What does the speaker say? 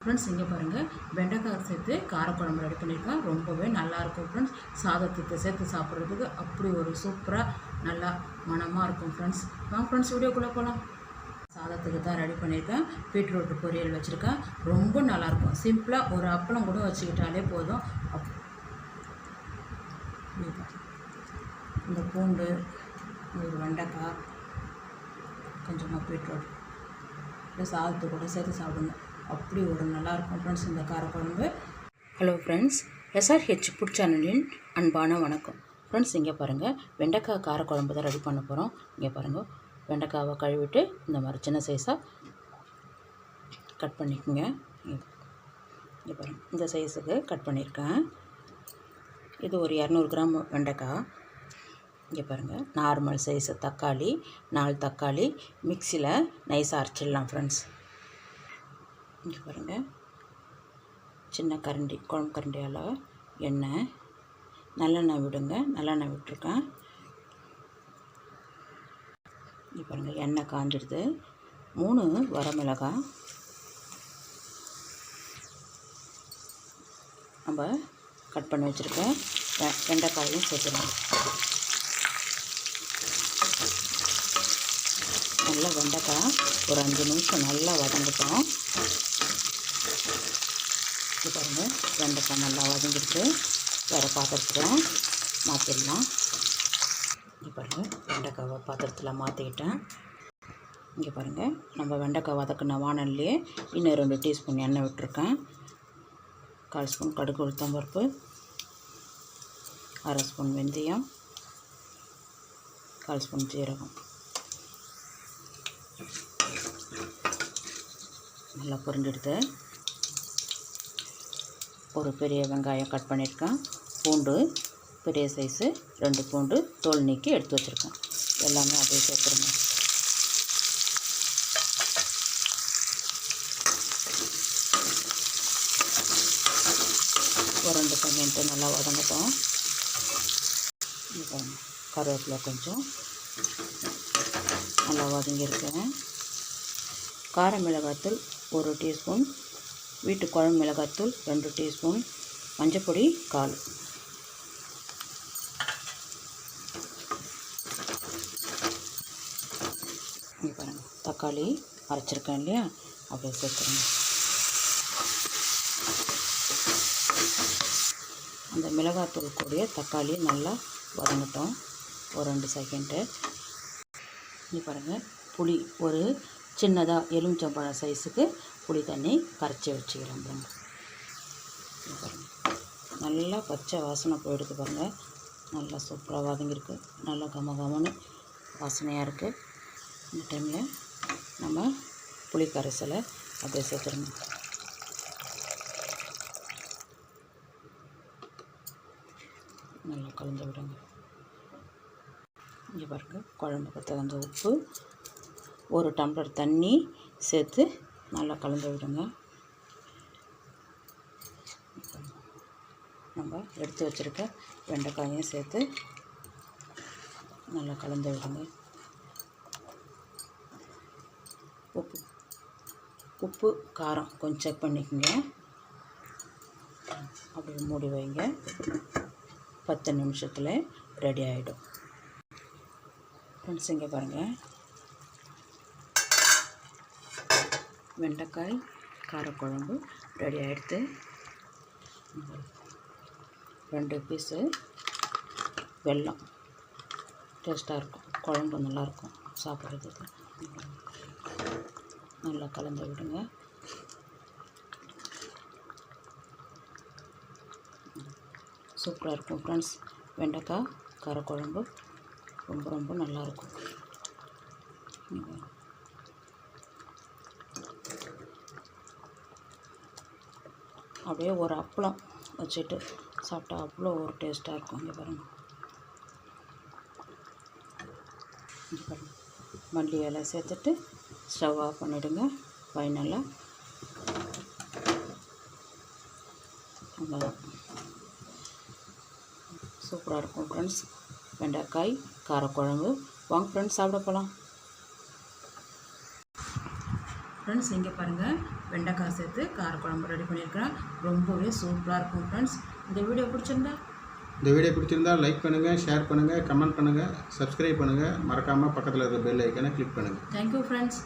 Friends இங்கே பாருங்கள் வெண்டைக்காய் சேர்த்து காரக்குழம்பு ரெடி பண்ணியிருக்கேன் ரொம்பவே நல்லாயிருக்கும் ஃப்ரெண்ட்ஸ் சாதத்துக்கு சேர்த்து சாப்பிட்றதுக்கு அப்படி ஒரு சூப்பராக நல்லா மனமாக இருக்கும் ஃப்ரெண்ட்ஸ் வாங்க ஃப்ரெண்ட்ஸ் வீடியோக்குள்ளே போகலாம் சாதத்துக்கு தான் ரெடி பண்ணியிருக்கேன் பீட்ரூட் பொரியல் வச்சுருக்கேன் ரொம்ப நல்லாயிருக்கும் சிம்பிளாக ஒரு அப்பளம் கூட வச்சுக்கிட்டாலே போதும். அப் இந்த பூண்டு ஒரு வெண்டைக்காய் கொஞ்சமாக பீட்ரூட் இந்த சாதத்து கூட சேர்த்து சாப்பிடுங்க. அப்படி ஒரு நல்லாயிருக்கும் ஃப்ரெண்ட்ஸ் இந்த காரக்குழம்பு. ஹலோ ஃப்ரெண்ட்ஸ் எஸ்ஆர்ஹெச் ஃபுட் சேனலின் அன்பான வணக்கம். ஃப்ரெண்ட்ஸ் இங்கே பாருங்கள் வெண்டைக்காய் காரக்குழம்பு தான் ரெடி பண்ண போகிறோம் இங்கே பாருங்கள் வெண்டைக்காவை கழுவிட்டு இந்த மாதிரி சின்ன சைஸாக கட் பண்ணிக்கோங்க. இங்கே பாருங்கள் இந்த சைஸுக்கு கட் பண்ணியிருக்கேன் இது ஒரு இரநூறு கிராம் வெண்டைக்காய். இங்கே பாருங்கள் நார்மல் சைஸு தக்காளி நாலு தக்காளி மிக்சியில் நைஸாக அரைச்சிடலாம் ஃப்ரெண்ட்ஸ் இங்கே பாருங்கள் சின்ன கரண்டி குழம்பு கரண்டியால் எண்ணெய். நல்லெண்ணெய் விடுங்க. நல்லெண்ணெய் விட்டுருக்கேன். இங்கே பாருங்கள் எண்ணெய் காஞ்சிடுது. மூணு வரமிளகாய் நம்ம கட் பண்ணி வச்சுருக்கேன் வெ வெண்டைக்காயும் சேர்த்துக்கலாம் நல்லா வெண்டைக்காய். ஒரு அஞ்சு நிமிஷம் நல்லா வதங்கிட்டோம். இது பாருங்கள் வெண்டைக்காய் நல்லா வதங்கிருக்கு. வேறு பாத்திரத்தில் மாற்றிடலாம் இங்கே பாருங்கள் வெண்டைக்காவை பாத்திரத்தில் மாற்றிக்கிட்டேன் இங்கே பாருங்கள் நம்ம வெண்டைக்காய் வதக்கின வானல்லையே இன்னும் ரெண்டு டீஸ்பூன் எண்ணெய் விட்டுருக்கேன். கால் ஸ்பூன் கடுகு உளுத்தம் பருப்பு அரை ஸ்பூன் வெந்தயம் கால் ஸ்பூன் ஜீரகம். நல்லா புரிஞ்சிடுது. ஒரு பெரிய வெங்காயம் கட் பண்ணியிருக்கேன். பூண்டு பெரிய சைஸு ரெண்டு பூண்டு தோல் நீக்கி எடுத்து வச்சுருக்கேன். எல்லாமே அப்படியே சேர்த்துருங்க ஒரு ரெண்டு செகண்ட்டு நல்லா வதங்கட்டும். இப்போ கருவேப்பிலை கொஞ்சம் நல்லா வதங்கியிருக்கேன். கார மிளகாத்தூள் ஒரு டீஸ்பூன் வீட்டு குழம்பு மிளகாத்தூள் ரெண்டு டீஸ்பூன் மஞ்சப்பொடி கால். இங்கே பாருங்கள் தக்காளி அரைச்சிருக்கேன் இல்லையா? அப்படியே சேர்த்துருங்க. அந்த மிளகாத்தூள் கூடிய தக்காளி நல்லா வதங்கட்டும். ஒரு ரெண்டு செகண்டு இங்கே பாருங்கள் புளி ஒரு சின்னதாக எலுமிச்சம்பழம் சைஸுக்கு புளி தண்ணி கரைச்சி வச்சுக்கிறேன் பாருங்கள் நல்லா பச்சை வாசனை போயிடுது பாருங்கள் நல்லா சூப்பராக வதங்கியிருக்கு. நல்லா கம கமன்னு வாசனையாக இருக்குது இந்த டைமில் நம்ம புளி கரைசலை அப்படியே சேர்த்துருங்க நல்லா கலந்து விடுங்க. இங்கே பாருங்கள் குழம்புக்கு தகுந்த உப்பு ஒரு டம்ளர் தண்ணி சேர்த்து நல்லா கலந்து விடுங்க. நம்ம எடுத்து வச்சுருக்க வெண்டைக்காயும் சேர்த்து நல்லா கலந்து விடுங்க. உப்பு உப்பு காரம் கொஞ்சம் செக் பண்ணிக்கோங்க. அப்படி மூடி வைங்க. பத்து நிமிஷத்தில் ரெடி ஆகிடும் ஃப்ரெண்ட்ஸ் இங்கே பாருங்கள் வெண்டைக்காய் காரக்குழம்பு ரெடி ஆகிடுத்து ரெண்டு பீஸு வெல்லம். டேஸ்ட்டாக இருக்கும். குழம்பு நல்லாயிருக்கும் சாப்பிட்றதுக்கு. நல்லா கலந்து விடுங்க. சூப்பராக இருக்கும் ஃப்ரெண்ட்ஸ் வெண்டைக்காய் காரக்குழம்பு ரொம்ப ரொம்ப நல்லாயிருக்கும் அப்படியே ஒரு அப்பளம் வச்சுட்டு சாப்பிட்டா அவ்வளோ ஒரு டேஸ்ட்டாக இருக்கும். இங்கே பாருங்கள் இங்கே பாருங்கள் மல்லி இலை சேர்த்துட்டு ஸ்டவ் ஆஃப் பண்ணிவிடுங்க ஃபைனலாக அவ்வளோதான். சூப்பராக இருக்கும் ஃப்ரெண்ட்ஸ் வெண்டைக்காய் காரக்குழம்பு. வாங்க ஃப்ரெண்ட்ஸ் சாப்பிட போகலாம் ஃப்ரெண்ட்ஸ் இங்கே பாருங்கள் வெண்டைக்காய் சேர்த்து காரக்குழம்பு ரெடி பண்ணியிருக்கிறேன். ரொம்பவே சூப்பராக இருக்கும் ஃப்ரெண்ட்ஸ். இந்த வீடியோ பிடிச்சிருந்தா? இந்த வீடியோ பிடிச்சிருந்தா லைக் பண்ணுங்கள் ஷேர் பண்ணுங்கள் கமெண்ட் பண்ணுங்கள் சப்ஸ்கிரைப் பண்ணுங்கள் மறக்காமல் பக்கத்தில் இருக்க பெல் ஐக்கனை கிளிக் பண்ணுங்கள் தேங்க்யூ ஃப்ரெண்ட்ஸ்